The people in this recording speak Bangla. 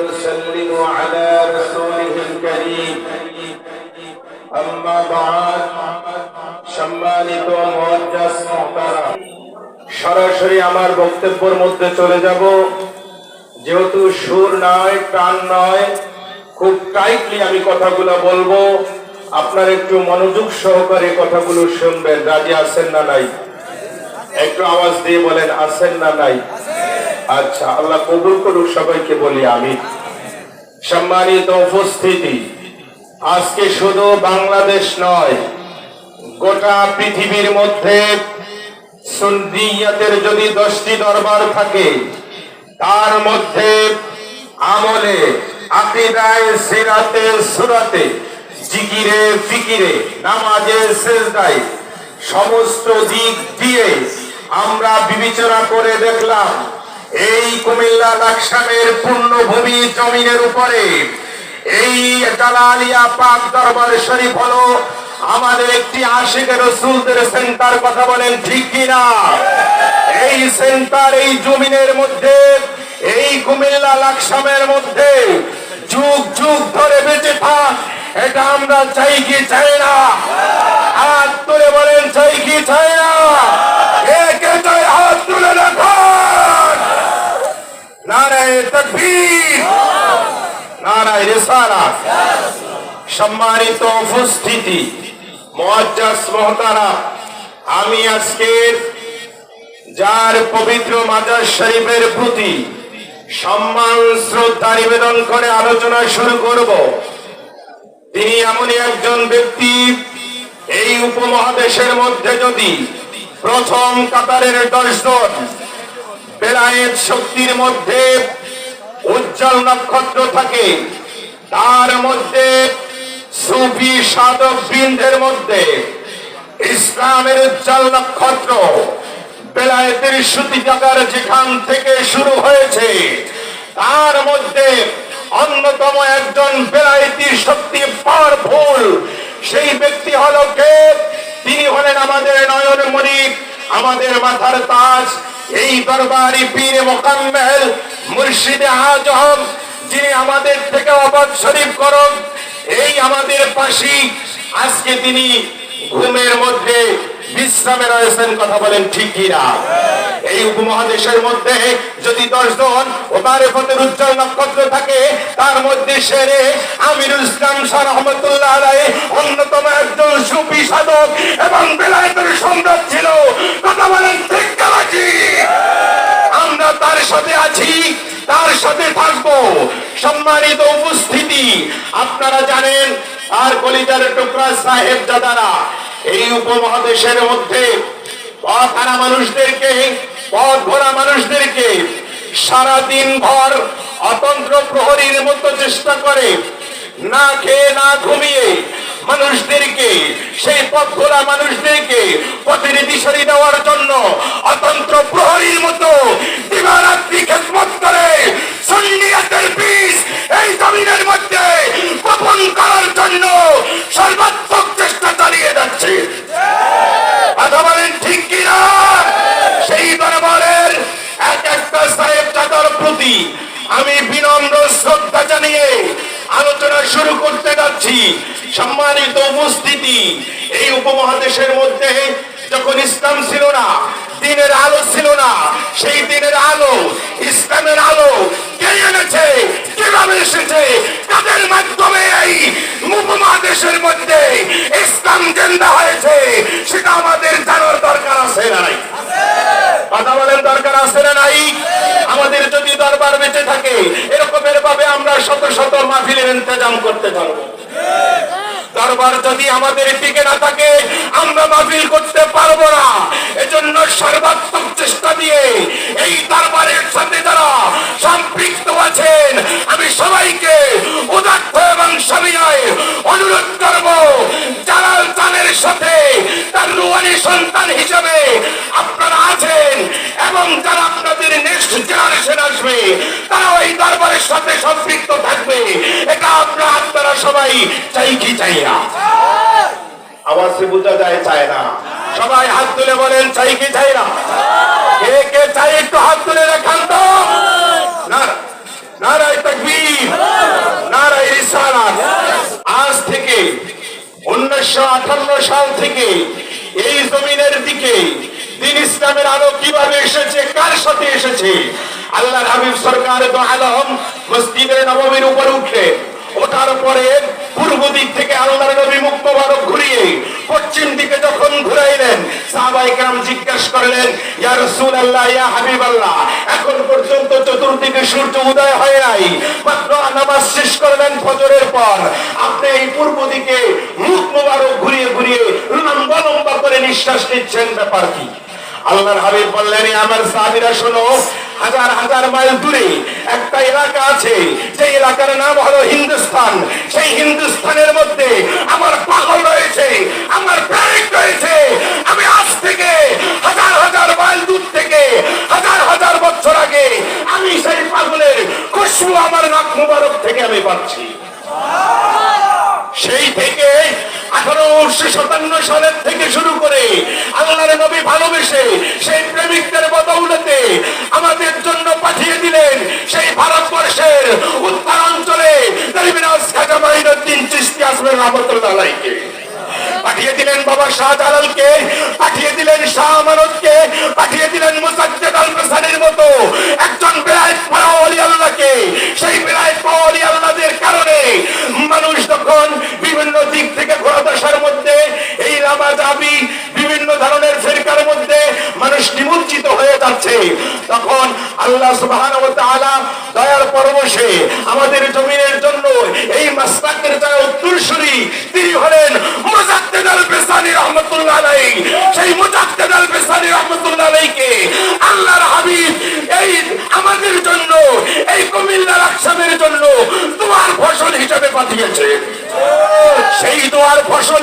ونسلم على رسوله الكريم أما بعد সম্মানিত মুআজ্জাজ মুহতারাম সরাসরি আমার বক্তব্যের মধ্যে চলে যাব যেহেতু সুর নয় টান নয় খুব টাইটলি আমি কথাগুলো বলবো আপনার একটু মনোযোগ সহকারে কথাগুলো শুনবেন রাজি আছেন না নাই একটু আওয়াজ দিয়ে বলেন আছেন না নাই আচ্ছা আল্লাহ কবুল করুক সবাইকে বলি আমি সম্মানিত উপস্থিতি, আজকে শুধু বাংলাদেশ নয়, গোটা পৃথিবীর মধ্যে সুন্নিয়াতের যদি দশটি দরবার থাকে, তার মধ্যে আমলে, আকিদায়, সিরাতে, সুরাতে, জিকিরে, ফিকিরে, নামাজে, সেজদায় সমস্ত দিক দিয়ে আমরা বিবেচনা করে দেখলাম এই কুমিল্লা লাকসামের পূর্ণভূমি জমিনের উপরে, এই জালালিয়া পাক দরবার শরীফ হলো আমাদের একটি আশিকের রসুলদের সেন্টার, কথা বলেন ঠিক কিনা? এই সেন্টার, এই জমিনের মধ্যে, এই কুমিল্লা লাকসামের মধ্যে যুগ যুগ ধরে বেঁচে থাক, এটা আমরা চাই কি চাই না? হাত তুলে বলেন, চাই কি চাই না? তকবীর। নারায় রিসালাত। সম্মানিত উপস্থিতি মুআজ্জাজ মহতারা, আমি আজকের যার পবিত্র মাজার শরীফের প্রতি সম্মান, শ্রদ্ধা নিবেদন করে আলোচনা শুরু করব। তিনি এমনই একজন ব্যক্তি, এই উপমহাদেশের মধ্যে যদি প্রথম কাতারের দর্শন বেলায়েত শক্তির মধ্যে উজ্জ্বল নক্ষত্র থাকে। তার মধ্যে সুফি সাধক বৃন্দের মধ্যে ইসলামের উজ্জ্বল নক্ষত্র বেলায়েতের সুতি জাগার যেখান থেকে শুরু হয়েছে, তার মধ্যে অন্যতম একজন বেলায়েতি শক্তি পাওয়ারফুল সেই ব্যক্তি হলো কে? তিনি হলেন আমাদের নয়ন মনিক আমাদের মাথার তাজ। এই দরবারি পীর মোকাম্মেল মুর্শিদে আজম যিনি আমাদের থেকে অবাদ শরীফ করন। এই আমাদের পাশি আজকে তিনি ঘুমের মধ্যে বিশ্রামে রয়েছেন, কথা বলেন ঠিক কিনা? এই উপমহাদেশের মধ্যে যদি দশজন ও মারেফতের উজ্জ্বল নক্ষত্র থাকে, তার মধ্যে সেরে আমিরুল ইসলাম শাহ রহমতুল্লাহ আলাই অন্যতম একজন সুফি সাধক এবং বেলায়েতের সম্রাট ছিল। কথা বলেন ঠিক কালাজি আমরা তার সাথে আছি তার সাথে থাকব সম্মানিত উপস্থিতি আপনারা জানেন, আর কলিজার টুকরা সাহেব দাদারা, এই উপমহাদেশের মধ্যে পথ মানুষদেরকে পথ ভরা মানুষদেরকে সারা দিন ভর অতন্ত্র প্রহরীর মতো চেষ্টা করে, না খেয়ে না ঘুমিয়ে মানুষদেরকে, সেই পথ ভোলা মানুষদেরকে পথের দিশারি দেওয়ার জন্য অতন্ত্র সম্মানিত উপস্থিতি, এই উপমহাদেশের মধ্যে যখন ইসলাম ছিল না, দিনের আলো ছিল না, সেই দিনের আলো, ইসলামের আলো কে এনেছে, কীভাবে এসেছে, তাদের মাধ্যমে এই উপমহাদেশের মধ্যে ইসলাম জেন্দা হয়েছে, সেটা আমাদের জানার দরকার আছে নাই? কথা বলেন দরকার আছে না নাই? আমাদের যদি দরবার বেঁচে থাকে, এরকমের ভাবে আমরা শত শত মাহফিলের ইন্তজাম করতে পারব। দরবার যদি আমাদের টিকে না থাকে, আমরা মাফিল করতে পারব না। এজন্য সর্বাত্মক চেষ্টা দিয়ে এই দরবারের সাথে যারা সম্পৃক্ত আছেন কি চাই না। আওয়াজ সে বোঝা যায়, চায় না। সবাই হাত তুলে বলেন, চাই কি চাই না? কে কে চাই একটু হাত তুলে দেখান তো। আজ থেকে উনিশশো সাল থেকে এই জমিনের দিকে দিন ইসলামের আলো কীভাবে এসেছে, কার সাথে এসেছে? আল্লাহ হাবিব সরকার তো আলম পশ্চিম দিকে যখন ঘুরাইলেন সাহাবাই কেরাম জিজ্ঞাসা করলেন, ইয়া রাসূলুল্লাহ, ইয়া হাবিবাল্লাহ, এখন পর্যন্ত চতুর্দিকে সূর্য উদয় হয় নাই। মাত্র নামাজ শেষ করলেন ফজরের পর। আপনি এই পূর্ব দিকে মুখ মোবারক ঘুরিয়ে ঘুরিয়ে লম্বা লম্বা করে নিঃশ্বাস নিচ্ছেন, ব্যাপার কি? আল্লাহর হাবিব বললেন, "এ আমার সাহাবীরা, শোনো, হাজার হাজার মাইল দূরে একটা এলাকা আছে সেই এলাকার নাম হলো হিন্দুস্তান সেই হিন্দুস্তানের মধ্যে আমার পাগল রয়েছে, আমার প্রেমিক রয়েছে আমি আজ থেকে হাজার হাজার মাইল দূর থেকে হাজার হাজার বছর আগে আমি সেই পাগলের খুশবু আমার নাক মুবারক থেকে আমি পাচ্ছি সেই থেকে আঠারোশো সাতান্ন সালের থেকে শুরু করে আল্লাহর নবী ভালোবেসে সেই প্রেমিকদের বদৌলতে আমাদের জন্য পাঠিয়ে দিলেন সেই ভারতবর্ষের উত্তরাঞ্চলে পাঠিয়ে দিলেন বাবা শাহজালালকে, পাঠিয়ে দিলেন শাহ আমানতকে, পাঠিয়ে দিলেন মুসাজ্জেদ মতো একজন পাওয়া ওলি আল্লাহকে। সেই বেলায়েত আমাদের জমিনের জন্য এই মাস্তাকের যারা উত্তরসূরি তিনি হলেন মুজাদ্দেদ বেসানি রহমতুল্লাহ আলাই সেই মুজাদ্দেদ আল বেসানি রহমতুল্লাহ আলাইকে আল্লাহর হাবিব এই আমাদের জন্য, এই কুমিল্লার আকসামের জন্য দোয়ার ফসল হিসাবে পাঠিয়েছে। সেই দোয়ার ফসল